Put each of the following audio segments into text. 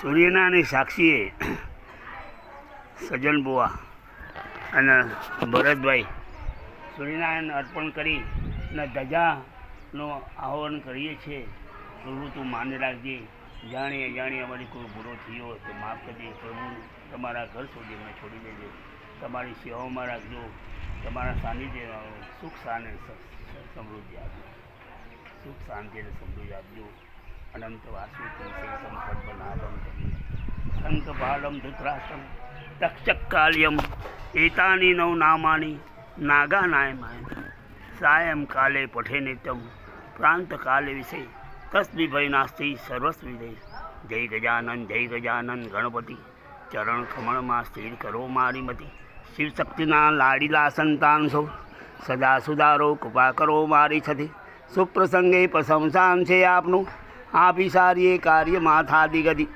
સૂર્યનાની સાક્ષીએ સજન બુવા અને ભરતભાઈ સૂર્યનારાયણ અર્પણ કરી અને ધજાનું આહવાન કરીએ છીએ. પ્રભુ તું માની રાખજે. જાણીએ જાણીએ અમારી કોઈ ભૂલો થયો તો માફ કરજે. પ્રભુ તમારા ઘર સુધી મને છોડી દેજે. તમારી સેવામાં રાખજો. તમારા સાનિધ્ય, સુખ સાને સમૃદ્ધિ આપજો. સુખ, શાંતિ અને સમૃદ્ધિ આપજો. અનંત વાસુ તુલસી સંપદ બનાવમ શંખ બાલમ ધૃતરાષ્ટ્રમ તક્ષકાલ્યમ એતાની નવ નામાની નાગા નાયમાય સાયમ કાલે પઠે નિત્યમ પ્રાંત કાલે વિશે તસ્મી ભય નાસ્તી સર્વસ્વી દે જય ગજાનન જય ગજાનન ગણપતિ ચરણ કમળમાં સ્થિર કરો મારી મતી શિવશક્તિના લાડીલા સંતાન છો સદા સુધારો કૃપા કરો મારી છતી સુપ્રસંગે પ્રશંસાન છે આપનું આપી સારી કાર્યમાં થાદી ગદી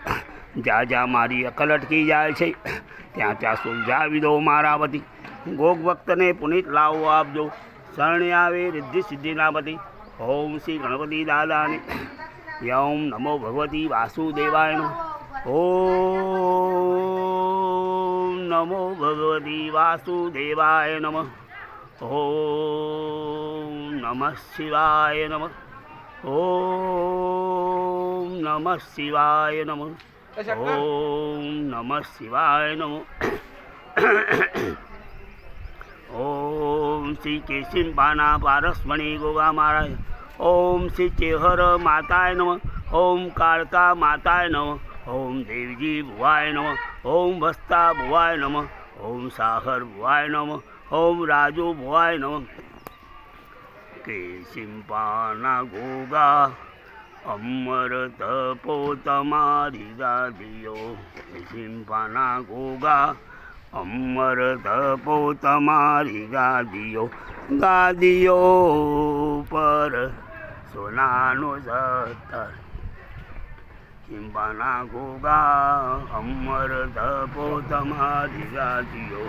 જ્યાં જ્યાં મારી અકલ અટકી જાય છે. ત્યાં ત્યાં સુલઝાવી દો મારા વતી ગોગ ભક્તને પુનિત લાવો આપજો શરણે આવે રિદ્ધિ સિદ્ધિના પતિ ઓમ શ્રી ગણપતિ દાદાને. યમ નમો ભગવતી વાસુદેવાયણ ઓમ નમો ભગવતી વાસુદેવાય નમઃ. ઓમ નમઃ શિવાય નમઃ. ઓમ નમઃ શિવાય નમઃ ઓમ નમઃ શિવાય નમઃ ઓમ શ્રી કેશિંબાના પારસમણી ગોગા મહારાજ ઓમ શ્રી ચેહર માતાય નમઃ ઓમ કાળકા માતાય નમઃ ઓમ દેવજી ભુવાય નમઃ ઓમ વસ્તા ભુવાય નમઃ ઓમ સાહર ભુવાય નમઃ ઓમ રાજુ ભુવાય નમઃ કેશિંપાના ગોગા અમર તપો તમારી ગાદીઓ સિંપાના ગોગા અમર તપો તમારી ગાદીઓ ગાદીઓ પર સોનાનું સત્તર ચિંપાના ગોગા અમર તપો તમારી ગાદીઓ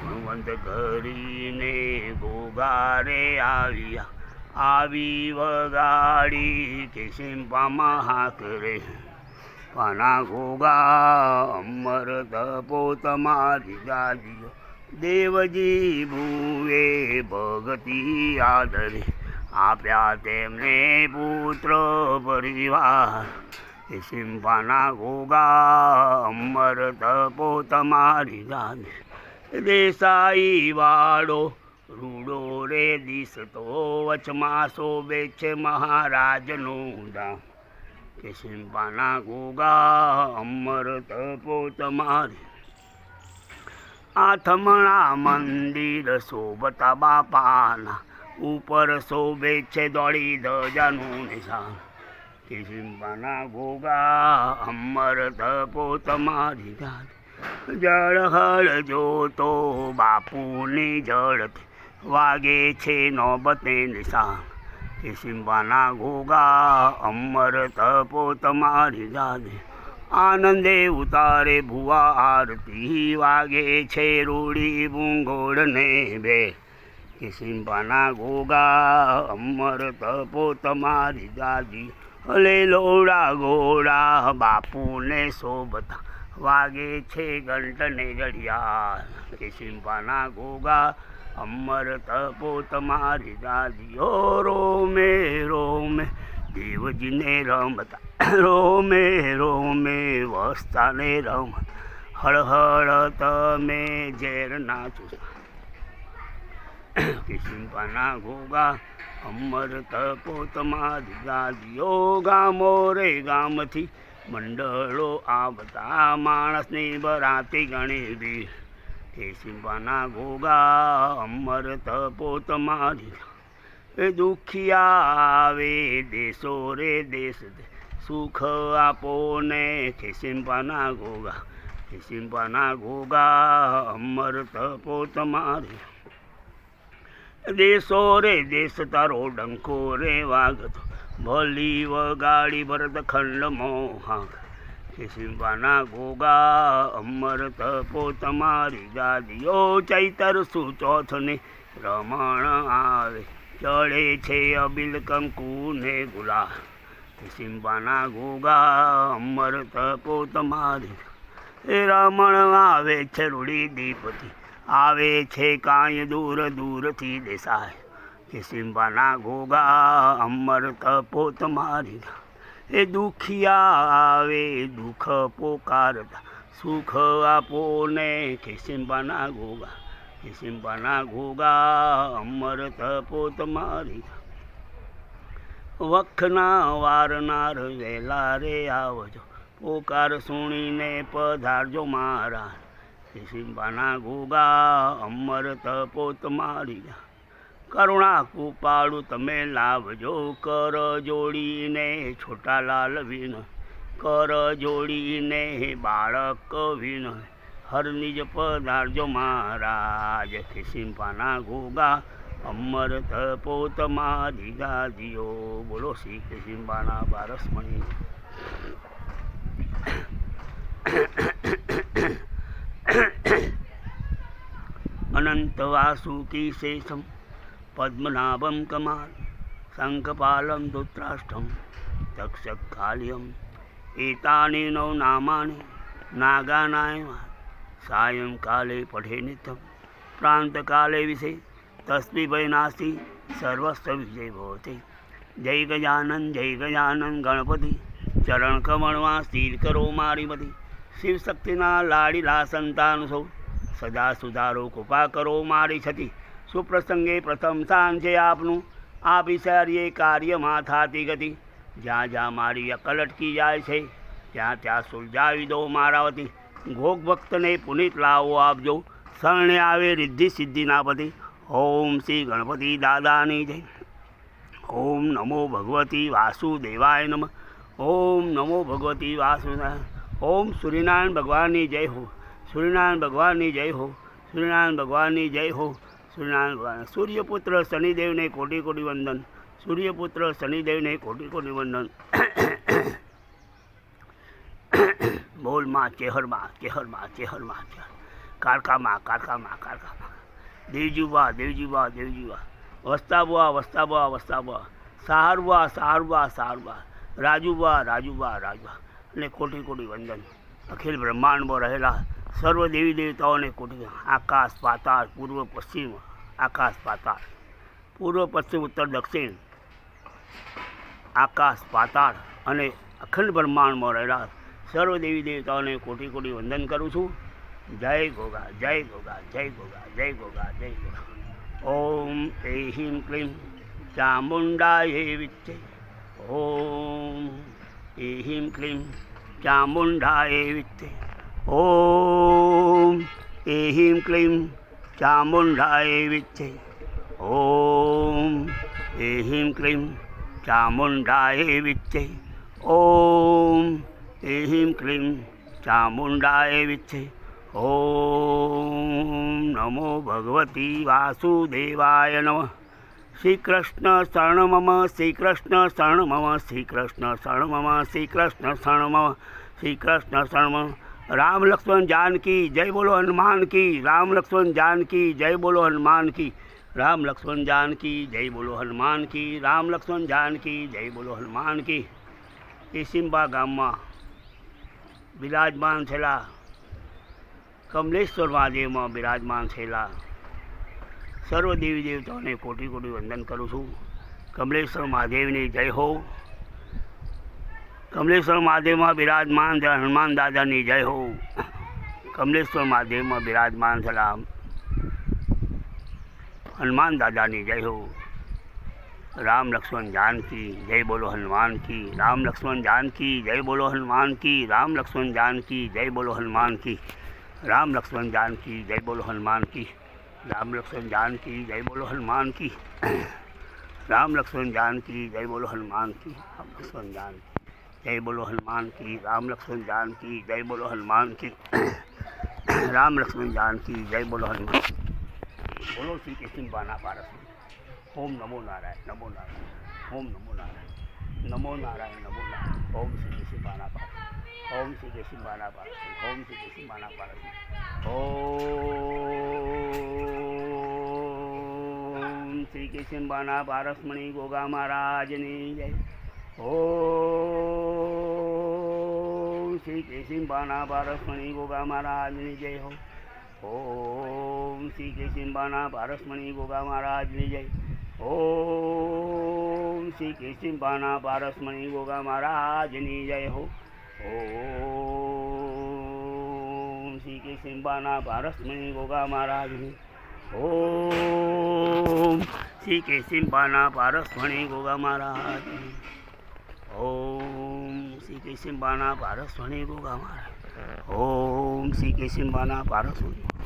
ભગવંત કરીને ગોગારે આવ્યા. આવી વગાડી કે સિંપામાં હાથ રે. પાના ગોગા અમર તપો તમારી ગાદીઓ દેવજી ભૂવે ભગતી આદરે. આપ્યા તેમને પુત્ર પરિવાર. એ સિંપાના ગોગા અમર તપો તમારી ગાદી દેસાઈ વાળો રૂડો રે દિશતો વચમાં શોભે છે મહારાજનું દામ કે સિંપાના ગોગા અમર તપો તમારી આથમણા મંદિર શોભતા બાપાના. ઉપર શોભે છે દોડી ધજાનું નિશાન. કે સિંપાના ગોગા અમર તપો તમારી ગાદી જળ હળ જોતો બાપુની જળથી વાગે છે નોબતે નિશાન કે સિંબાના ઘોગા અમર તપો તમારી ગાદે આનંદે ઉતારે ભુવા આરતી વાગે છે રૂડી ભૂંગોળને બે. કે સિંબાના ઘોગા અમર તપો તમારી દાદી અલે લોડા ગોળા બાપુને શોભતા. વાગે છે ઘંટને ઘડિયાળ કે ઘોગા ગોગા અમર તપો તમારી દાદીઓ રોમે રોમે. દેવજીને રમતા, રોમે રોમે, વસ્તાને રમ હળહળ તમે ઝેર નાચો. કિશિંપાના ગોગા અમર તપો તમારી દાદીઓ ગામો રે ગામથી. મંડળો આવતા, માણસની બરાતી ગણી ભીડ કે ઘોગા અમર તપો તમારી એ દુખિયા આવે દેશો રે દેશ સુખ આપો ને કે ઘોગા ગોગા. ઘોગા અમર તપો તમારી દેશો રે દેશ તારો ડંકો રે વાગતો. ભલી વગાડી ભરત ખંડ મોહા કે સિંબાના ગોગા અમર તપો તમારી દાદીઓ ચૈતર સુચોથને રમણ આવે, ચડે છે અબિલ કંકુ ને ગુલા સિંબાના ગોગા અમર તપો તમારી, એ રમણ આવે છે રૂડી દીપથી. આવે છે કાંઈ દૂર દૂરથી દેસાય કે સિંબાના ગોગા અમર તપો તમારી એ દુખિયા આવે, દુઃખ પોકારતા. સુખ આપો ને કે સિંબાના ગોગા કે સિંબાના ગોગા અમર તપો તમારી વખના વારનાર વહેલા રે આવજો, પોકાર સુણીને પધારજો મારા. સિંબાના ગોગા અમર તપો તમારી કરુણા કૃપાળુ તમે લાવજો કર જોડીને છોટાલાલ વિન, કર જોડીને બાળક વિન, હરનિજ પધારજો મહારાજ ખિસિમ્પાના ઘોગા અમર તપો દીધા દિયો બોલો શ્રી સિંબાના બારસમણી. અનંત વાસુકી શેષમ પદ્મનાભમ કમાલ શંખપાલમ ધૃતરાષ્ટ્રમ તક્ષકાલ્યમ એતાની નવ નામાની નાગાનાય સાયંકાલે પઠે નિત્યમ પ્રાંતકાલે વિશે તસ્મી નાસ્તી નાસ્તિ સર્વસ્વ વિજય ભવતી જય ગજાનન જય ગજાનન ગણપતિ ચરણ કમળમાં સ્થિર કરો મારી બધી શિવશક્તિના લાડીલા સંતાન સૌ સદા સુધારો કૃપા કરો મારી છતી સુપ્રસંગે પ્રથમ સ્થાન છે આપનું આ વિચારીએ કાર્યમાં થતી ગતિ જ્યાં જ્યાં મારી અકલ અટકી જાય છે ત્યાં ત્યાં સુલઝાવી દો મારા વતી ભોગ ભક્તને પુનિત લાવો આપજો શરણે આવે રિદ્ધિ સિદ્ધિના પતિ ઓમ શ્રી ગણપતિ દાદાની જય ઓમ નમો ભગવતી વાસુદેવાય નમ ઓમ નમો ભગવતી વાસુદેવાય ઓમ સૂર્યનારાયણ ભગવાનની જય હો સૂર્યનારાયણ ભગવાનની જય હો સૂર્યનારાયણ ભગવાનની જય હો સૂર્યપુત્ર શનિદેવને કોટી કોટી વંદન. સૂર્યપુત્ર શનિદેવને કોટી કોટી વંદન. બોલમાં ચેહરમાં ચેહરમાં ચેહરમાં, ચેહર. કારકામાં કારકામાં કારકામાં દેવજીવા દેવજીવા દેવજીવા. વસ્તાબુઆ વસ્તાબુઆ વસ્તાબુઆ. સહારવા સહારવા સહારવા. રાજુબા રાજુબા રાજુબા અને કોટી કોટી વંદન. અખિલ બ્રહ્માંડમાં રહેલા સર્વ દેવી દેવતાઓને કોટી. આકાશ, પાતાળ, પૂર્વ, પશ્ચિમ. આકાશ પાતાળ પૂર્વ, પશ્ચિમ, ઉત્તર, દક્ષિણ. આકાશ પાતાળ અને અખંડ બ્રહ્માંડમાં રહેલા સર્વ દેવી દેવતાઓને કોટી કોટી વંદન કરું છું. જય ગોગા જય ગોગા જય ગોગા જય ગોગા જય ગોગા. ઓમ હિમ ક્લીમ ચામુંડાય વિચ્ચે ઓમ હિમ ક્લીમ ચામુંડાય વિચ્ચે ઓમ હિમ ક્લીમ ચામુંડાય વિચ્છે ઓમ એહિમ ક્લીમ ચામુંડાય વિચ્છે ઓમ એહિમ ક્લીમ ચામુંડાય વિચ્છે ઓમ નમો ભગવતી વાસુદેવાય નમઃ. શ્રી કૃષ્ણ શરણ મમ શ્રી કૃષ્ણ શરણ મમ શ્રી શરણ મમ શ્રી શરણ મમ શ્રી શરણ મમ. રામ લક્ષ્મણ જાનકી, જય બોલો હનુમાન કી. રામ લક્ષ્મણ જાનકી, જય બોલો હનુમાન કી. રામ લક્ષ્મણ જાનકી, જય બોલો હનુમાન કી. રામ લક્ષ્મણ જાનકી, જય બોલો હનુમાન કી. એસિમ્બા ગામમાં બિરાજમાન થયેલા કમલેશ્વર મહાદેવમાં બિરાજમાન થયેલા સર્વ દેવી દેવતાઓને કોટી કોટી વંદન કરું છું. કમલેશ્વર મહાદેવની જય હો. કમલેશ્વર મહાદેવમાં બિરાજમાન થયેલા હનુમાન દાદાની જય હો કમલેશ્વર મહાદેવમાં બિરાજમાન થયેલા હનુમાન દાદાની જય હો રામ લક્ષ્મણ જાનકી જય બોલો હનુમાન કી રામ લક્ષ્મણ જાનકી જય બોલો હનુમાન કી રામ લક્ષ્મણ જાનકી જય બોલો હનુમાન કી રામ લક્ષ્મણ जानकी जय बोलो हनुमान की राम लक्ष्मण जानकी जय बोलो हनुमान की राम लक्ष्मण जानकी जय बोलो हनुमान की राम लक्ष्मण जानकी जय बोलो हनुमान की, राम लक्ष्मण जान की, जय बोलो हनुमान की, राम लक्ष्मण जान की, जय बोलो हनुमान बोलो श्री कृष्ण बाना पारस। ओम नमो नारायण नमो नारायण, ओम नमो नारायण नमो नारायण नमो नारायण। ओम श्री कृष्ण बाना पारस। ओम श्री कृष्ण बाना पारस। ओम श्री कृष्ण बाना पारस। ओम श्री कृष्ण बाना पारस मणि गोगा महाराज ने जय। ઓમ શ્રી કેશિંબાના પારસમણી ગોગા મહારાજની જય હો. ઓમ શ્રી કેશિંબાના પારસમણી ગોગા મહારાજની જય. ઓમ શ્રી કેશિંબાના પારસમણી ગોગા મહારાજની જય હો. ઓમ શ્રી કેશિંબાના પારસમણી ગોગા મહારાજની. ઓમ શ્રી કેશિંબાના પારસમણી ગોગા મહારાજની. ઓમ શ્રી કેશિંબાના પારસમણી ગોગા મહારાજ ઓમ શ્રી કેશિંબાના પારસમણી